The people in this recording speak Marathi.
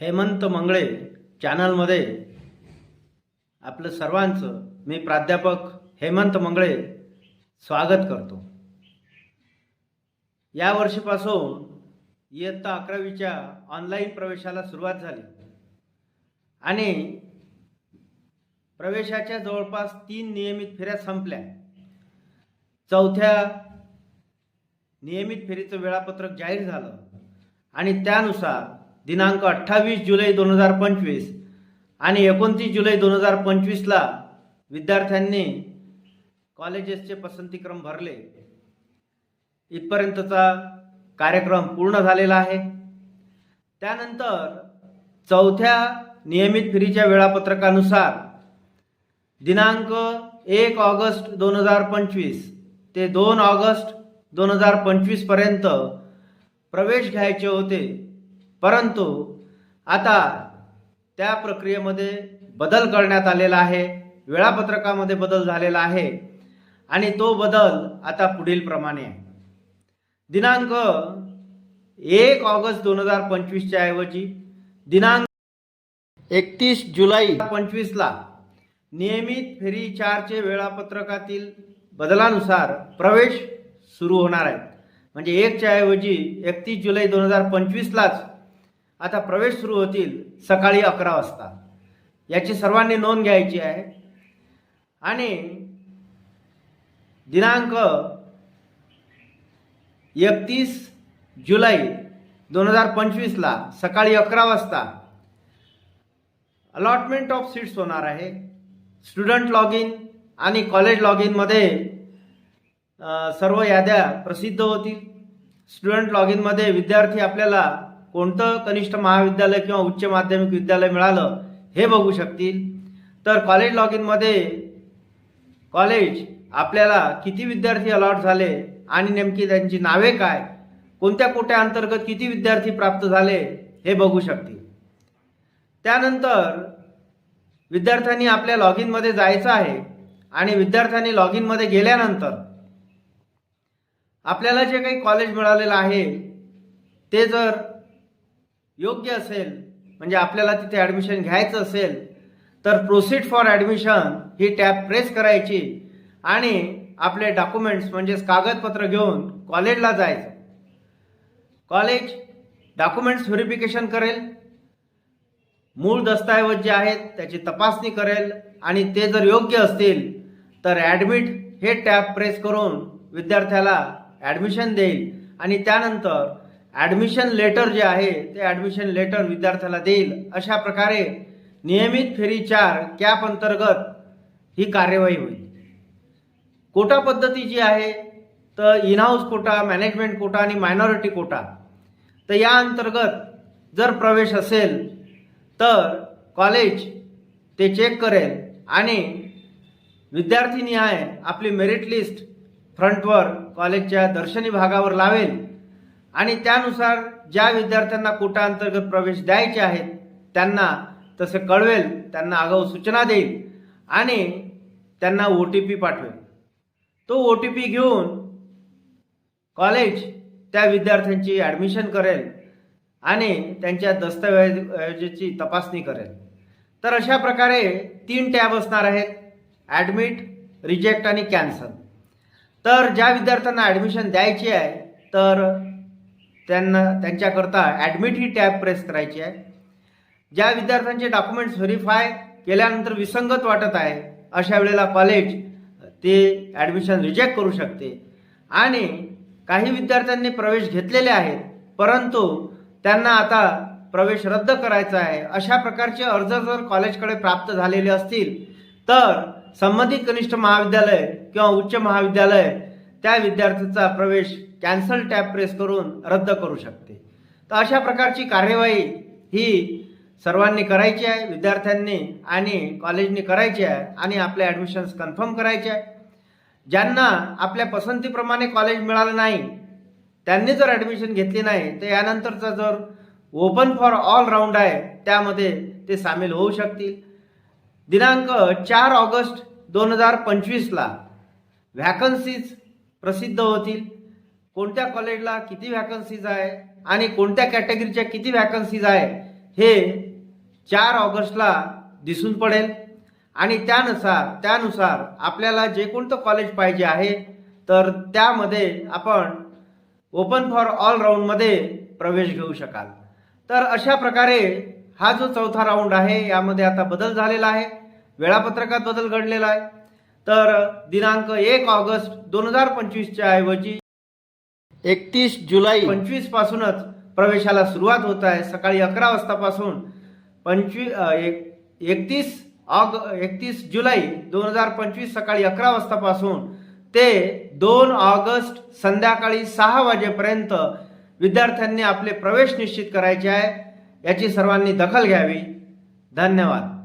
हेमंत मंगळे चॅनलमध्ये आपलं सर्वांचं मी प्राध्यापक हेमंत मंगळे स्वागत करतो. या वर्षीपासून इयत्ता अकरावीच्या ऑनलाईन प्रवेशाला सुरुवात झाली. आणि प्रवेशाच्या जवळपास तीन नियमित फेऱ्या संपल्या. चौथ्या नियमित फेरीचं वेळापत्रक जाहीर झालं. आणि त्यानुसार दिनांक अठ्ठावीस जुलै दोन हजार पंचवीस आणि एकोणतीस जुलै दोन हजार पंचवीसला विद्यार्थ्यांनी कॉलेजेसचे पसंतीक्रम भरले. इथपर्यंतचा कार्यक्रम पूर्ण झालेला आहे. त्यानंतर चौथ्या नियमित फेरीच्या वेळापत्रकानुसार दिनांक एक ऑगस्ट दोन हजार पंचवीस ते दोन ऑगस्ट दोन हजार पंचवीसपर्यंत प्रवेश घ्यायचे होते. परंतु आता त्या प्रक्रियेमध्ये बदल करण्यात आलेला आहे वेळापत्रकामध्ये बदल झालेला आहे आणि तो बदल आता पुढील प्रमाणे आहे. दिनांक एक ऑगस्ट दोन हजार पंचवीसच्या ऐवजी दिनांक एकतीस जुलै पंचवीसला नियमित फेरी चारचे वेळापत्रकातील बदलानुसार प्रवेश सुरू होणार आहेत म्हणजे एकच्या ऐवजी एकतीस जुलै दोन हजार पंचवीसलाच आता प्रवेश सुरू होतील सकाळी अकरा वाजता. याची सर्वांनी नोंद घ्यायची आहे. आणि दिनांक एकतीस जुलै दोन हजार पंचवीसला सकाळी अकरा वाजता अलॉटमेंट ऑफ सीट्स होणार आहे. स्टुडंट लॉग इन आणि कॉलेज लॉग इनमध्ये सर्व याद्या प्रसिद्ध होतील. स्टुडंट लॉग इनमध्ये विद्यार्थी आपल्याला कोणतं कनिष्ठ महाविद्यालय किंवा उच्च माध्यमिक विद्यालय मिळालं हे बघू शकतील. तर कॉलेज लॉग इनमध्ये कॉलेज आपल्याला किती विद्यार्थी अलॉट झाले आणि नेमकी त्यांची नावे काय कोणत्या कोट्या अंतर्गत किती विद्यार्थी प्राप्त झाले हे बघू शकतील. त्यानंतर विद्यार्थ्यांनी आपल्या लॉग इनमध्ये जायचं आहे आणि विद्यार्थ्यांनी लॉग इनमध्ये गेल्यानंतर आपल्याला जे काही कॉलेज मिळालेलं आहे ते जर योग्य असेल म्हणजे आपल्याला तिथे ॲडमिशन घ्यायचं असेल तर प्रोसीड फॉर ॲडमिशन ही टॅब प्रेस करायची आणि आपले डॉक्युमेंट्स म्हणजेच कागदपत्र घेऊन कॉलेजला जायचं. कॉलेज डॉक्युमेंट्स व्हेरिफिकेशन करेल मूळ दस्तऐवज जे आहेत त्याची तपासणी करेल आणि ते जर योग्य असतील तर ॲडमिट हे टॅब प्रेस करून विद्यार्थ्याला ॲडमिशन देईल आणि त्यानंतर ॲडमिशन लेटर जे आहे ते ॲडमिशन लेटर विद्यार्थ्याला देईल. अशा प्रकारे नियमित फेरी चार कॅप अंतर्गत ही कार्यवाही होईल. कोटा पद्धती जी आहे तर इनहाऊस कोटा मॅनेजमेंट कोटा आणि मायनॉरिटी कोटा तर या अंतर्गत जर प्रवेश असेल तर कॉलेज ते चेक करेल आणि विद्यार्थीनिहाय आपली मेरिट लिस्ट फ्रंटवर कॉलेजच्या दर्शनी भागावर लावेल. आणि त्यानुसार ज्या विद्यार्थ्यांना कोटा अंतर्गत प्रवेश द्यायचे आहेत त्यांना तसे कळवेल त्यांना आगाऊ सूचना देईल आणि त्यांना ओ टी पी पाठवेल. तो ओ टी पी घेऊन कॉलेज त्या विद्यार्थ्यांची ॲडमिशन करेल आणि त्यांच्या दस्तऐवजाची तपासणी करेल. तर अशा प्रकारे तीन टॅब असणार आहेत ॲडमिट रिजेक्ट आणि कॅन्सल. तर ज्या विद्यार्थ्यांना ॲडमिशन द्यायची आहे तर त्यांना त्यांच्याकरता ॲडमिट ही टॅब प्रेस करायची आहे. ज्या विद्यार्थ्यांचे डॉक्युमेंट्स व्हेरीफाय केल्यानंतर विसंगत वाटत आहे अशा वेळेला कॉलेज ते ॲडमिशन रिजेक्ट करू शकते. आणि काही विद्यार्थ्यांनी प्रवेश घेतलेले आहेत परंतु त्यांना आता प्रवेश रद्द करायचा आहे. अशा प्रकारचे अर्ज जर कॉलेजकडे प्राप्त झालेले असतील तर संबंधित कनिष्ठ महाविद्यालय किंवा उच्च महाविद्यालय त्या विद्यार्थ्याचा प्रवेश कॅन्सल टॅब प्रेस करून रद्द करू शकते. तर अशा प्रकारची कार्यवाही ही सर्वांनी करायची आहे विद्यार्थ्यांनी आणि कॉलेजनी करायची आहे आणि आपले ॲडमिशन्स कन्फर्म करायचे आहे. ज्यांना आपल्या पसंतीप्रमाणे कॉलेज मिळालं नाही त्यांनी जर ॲडमिशन घेतली नाही तर यानंतरचा जर ओपन फॉर ऑल राऊंड आहे त्यामध्ये ते सामील होऊ शकतील. दिनांक चार ऑगस्ट दोन हजार पंचवीसला व्हॅकन्सीज प्रसिद्ध होतील. कोणत्या कॉलेजला किती व्हॅकन्सीज आहे आणि कोणत्या कॅटेगरीच्या किती व्हॅकन्सीज आहे हे चार ऑगस्टला दिसून पडेल. आणि त्यानुसार त्यानुसार आपल्याला जे कोणतं कॉलेज पाहिजे आहे तर त्यामध्ये आपण ओपन फॉर ऑल राऊंडमध्ये प्रवेश घेऊ शकाल. तर अशा प्रकारे हा जो चौथा राऊंड आहे यामध्ये आता बदल झालेला आहे. वेळापत्रकात बदल घडलेला आहे. तर दिनांक एक ऑगस्ट दोन हजार पंचवीसच्या ऐवजी एकतीस जुलै पंचवीस पासूनच प्रवेशाला सुरुवात होत आहे. सकाळी अकरा वाजतापासून पंचवीस एकतीस ऑग एकतीस जुलै दोन हजार पंचवीस सकाळी अकरा वाजतापासून ते दोन ऑगस्ट संध्याकाळी सहा वाजेपर्यंत विद्यार्थ्यांनी आपले प्रवेश निश्चित करायचे आहे. याची सर्वांनी दखल घ्यावी. धन्यवाद.